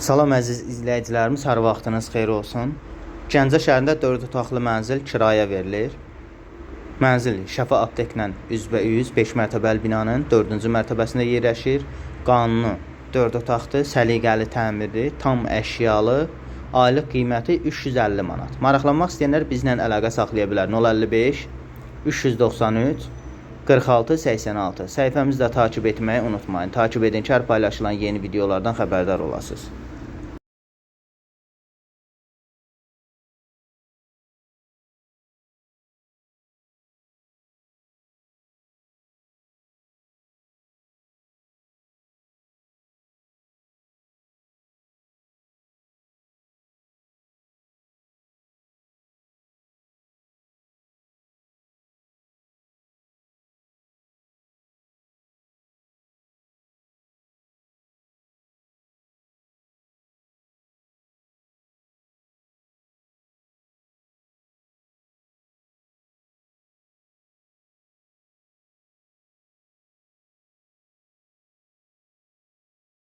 Salam əziz izləyicilərimiz, hər vaxtınız xeyir olsun. Gəncə şəhərində 4 otaqlı mənzil kirayə verilir. Mənzil Şəfa apteklə üzbəüz 5 mərtəbəli binanın 4-cü mərtəbəsində yerləşir. Qanunu 4 otaqlı, səliqəli təmirli, tam əşyalı, aylıq qiyməti 350 manat. Maraqlanmaq istəyənlər bizlə əlaqə saxlaya bilər. 055 393 46 86. Səhifəmizi də takib etməyi unutmayın. Takib edin ki, hər paylaşılan yeni videolardan xəbərdar olasınız.